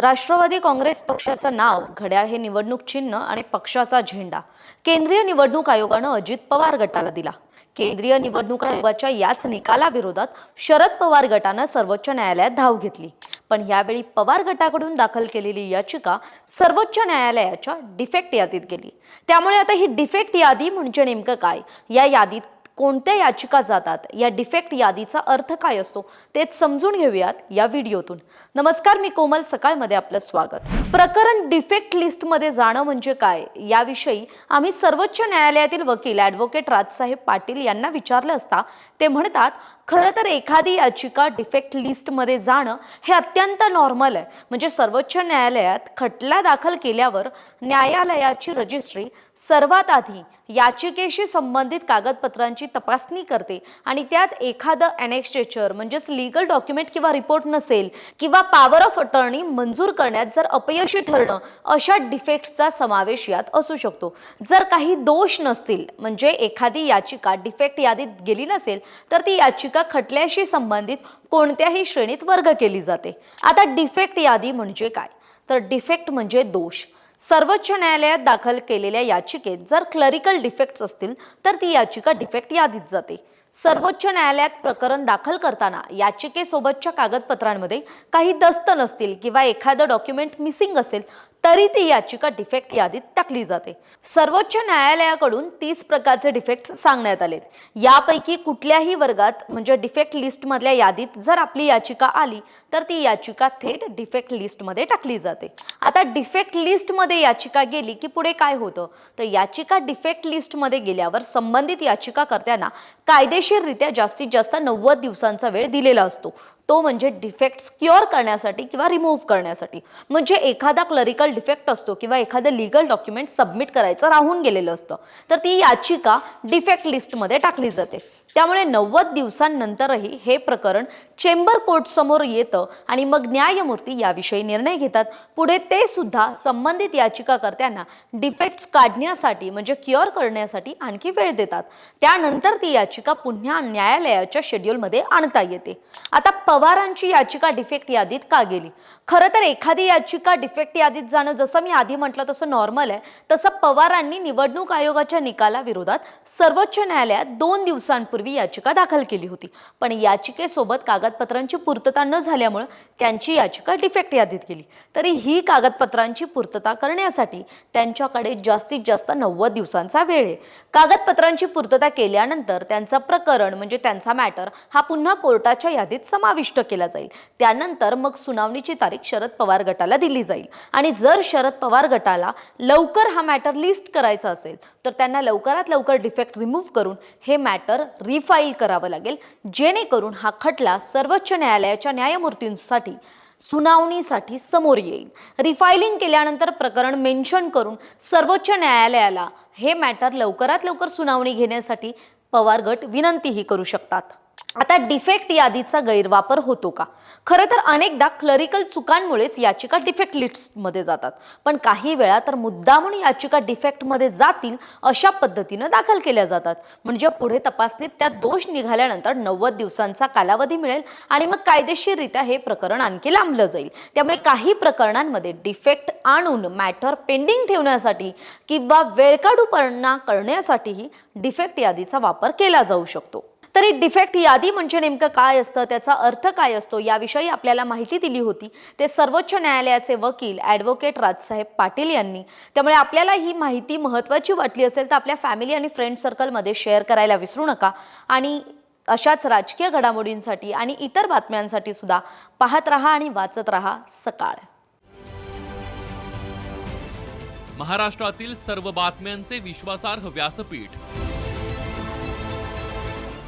राष्ट्रवादी काँग्रेस पक्षाचं नाव घड्याळ हे निवडणूक चिन्ह आणि पक्षाचा झेंडा. केंद्रीय निवडणूक आयोगानं अजित पवार गटाला दिला. केंद्रीय निवडणूक आयोगाच्या याच निकालाविरोधात शरद पवार गटानं सर्वोच्च न्यायालयात धाव घेतली. पण यावेळी पवार गटाकडून दाखल केलेली याचिका सर्वोच्च न्यायालयाच्या डिफेक्ट यादीत गेली. त्यामुळे आता ही डिफेक्ट यादी म्हणजे नेमकं काय? या यादीत कोणत्या याचिका जातात या डिफेक्ट यादीचा अर्थ काय असतो तेच समजून घेऊयात या व्हिडिओतून. नमस्कार मी कोमल. सकाळमध्ये आपलं स्वागत. प्रकरण डिफेक्ट लिस्टमध्ये जाणं म्हणजे काय? याविषयी आम्ही सर्वोच्च न्यायालयातील वकील ॲडव्होकेट राजसाहेब पाटील यांना विचारलं असता ते म्हणतात खरं तर एखादी याचिका डिफेक्ट लिस्टमध्ये जाणं हे अत्यंत नॉर्मल आहे. म्हणजे सर्वोच्च न्यायालयात खटला दाखल केल्यावर न्यायालयाची रजिस्ट्री सर्वात आधी याचिकेशी संबंधित कागदपत्रांची तपासणी करते आणि त्यात एखादं अनेक्स्टेचर म्हणजेच लिगल डॉक्युमेंट किंवा रिपोर्ट नसेल किंवा पॉवर ऑफ अटर्नी मंजूर करण्यात जर अपयशी ठरणं अशा डिफेक्ट्सचा समावेश यात असू शकतो. जर काही दोष नसतील म्हणजे एखादी याचिका डिफेक्ट यादीत गेली नसेल तर ती याचिका खटल्याशी संबंधित कोणत्याही श्रेणीत वर्ग केली जाते. आता डिफेक्ट यादी म्हणजे काय? तर डिफेक्ट म्हणजे दोष. सर्वोच्च न्यायालयात दाखल केलेल्या याचिकेत जर क्लरिकल डिफेक्ट्स असतील तर ती याचिका डिफेक्ट यादीत जाते. सर्वोच्च न्यायालयात प्रकरण दाखल करताना याचिकेसोबतच्या कागदपत्रांमध्ये काही दस्त नसतील किंवा एखादं डॉक्युमेंट मिसिंग असेल तरी ती याचिका डिफेक्ट यादीत टाकली जाते. सर्वोच्च न्यायालयाकडून तीस प्रकारचे डिफेक्ट सांगण्यात आलेत. यापैकी कुठल्याही वर्गात म्हणजे डिफेक्ट लिस्टमधल्या यादीत जर आपली याचिका आली तर ती याचिका थेट डिफेक्ट लिस्टमध्ये टाकली जाते. आता डिफेक्ट लिस्टमध्ये याचिका गेली की पुढे काय होतं? तर याचिका डिफेक्ट लिस्टमध्ये गेल्यावर संबंधित याचिकाकर्त्यांना कायदेशीररित्या जास्तीत जास्त नव्वद दिवसांचा वेळ दिलेला असतो. तो म्हणजे डिफेक्ट्स क्युअर करण्यासाठी किंवा रिमूव्ह करण्यासाठी. म्हणजे एखादा क्लरिकल डिफेक्ट असतो किंवा एखादं लिगल डॉक्युमेंट सबमिट करायचं राहून गेलेलं असतं. तर ती याचिका डिफेक्ट लिस्टमध्ये टाकली जाते. त्यामुळे नव्वद दिवसांनंतरही हे प्रकरण चेंबर कोर्टसमोर येतं आणि मग न्यायमूर्ती याविषयी निर्णय घेतात. पुढे ते सुद्धा संबंधित याचिकाकर्त्यांना डिफेक्ट्स काढण्यासाठी म्हणजे क्युअर करण्यासाठी आणखी वेळ देतात. त्यानंतर ती याचिका पुन्हा न्यायालयाच्या शेड्यूलमध्ये आणता येते. आता पवारांची याचिका डिफेक्ट यादीत का गेली? खरं तर एखादी याचिका डिफेक्ट यादीत जाणं जसं मी आधी म्हटलं तसं नॉर्मल आहे. तसं पवारांनी निवडणूक आयोगाच्या निकालाविरोधात सर्वोच्च न्यायालयात दोन दिवसांपूर्वी याचिका दाखल केली होती. पण याचिकेसोबत कागदपत्रांची पूर्तता न झाल्यामुळं त्यांची याचिका डिफेक्ट यादीत गेली. तरी ही कागदपत्रांची पूर्तता करण्यासाठी त्यांच्याकडे जास्तीत जास्त नव्वद दिवसांचा वेळ आहे. कागदपत्रांची पूर्तता केल्यानंतर त्यांचं प्रकरण म्हणजे त्यांचा मॅटर हा पुन्हा कोर्टाच्या यादीत समाविष्ट केला जाईल. त्यानंतर मग सुनावणीची तारीख शरद पवार गटाला दिली जाईल. आणि जर शरद पवार गटाला लवकर हा मॅटर लिस्ट करायचा असेल तर त्यांना लवकरात लवकर डिफेक्ट रिमूव्ह करून हे मॅटर रिफाईल करावं लागेल. जेणेकरून हा खटला सर्वोच्च न्यायालयाच्या न्यायमूर्तींसाठी सुनावणीसाठी समोर येईल. रिफायलिंग केल्यानंतर प्रकरण मेन्शन करून सर्वोच्च न्यायालयाला हे मॅटर लवकरात लवकर सुनावणी घेण्यासाठी पवार गट विनंतीही करू शकतात. आता डिफेक्ट यादीचा गैरवापर होतो का? खरं तर अनेकदा क्लरिकल चुकांमुळेच याचिका डिफेक्ट लिस्टमध्ये जातात. पण काही वेळा तर मुद्दामून याचिका डिफेक्टमध्ये जातील अशा पद्धतीनं दाखल केल्या जातात. म्हणजे पुढे तपासणीत त्यात दोष निघाल्यानंतर नव्वद दिवसांचा कालावधी मिळेल आणि मग कायदेशीररित्या हे प्रकरण आणखी लांबलं जाईल. त्यामुळे काही प्रकरणांमध्ये डिफेक्ट आणून मॅटर पेंडिंग ठेवण्यासाठी किंवा वेळकाढूपणा करण्यासाठीही डिफेक्ट यादीचा वापर केला जाऊ शकतो. तरी डिफेक्ट यादी म्हणजे नेमकं काय असतं? त्याचा अर्थ काय असतो? याविषयी आपल्याला माहिती दिली होती. ते सर्वोच्च न्यायालयाचे वकील ॲडव्होकेट राजसाहेब पाटील यांनी. त्यामुळे आपल्याला ही माहिती महत्त्वाची वाटली असेल तर आपल्या फॅमिली आणि फ्रेंड सर्कलमध्ये शेअर करायला विसरू नका. आणि अशाच राजकीय घडामोडींसाठी आणि इतर बातम्यांसाठी सुद्धा पाहत रहा आणि वाचत रहा सकाळ. महाराष्ट्रातील सर्व बातम्यांचे विश्वासार्ह व्यासपीठ.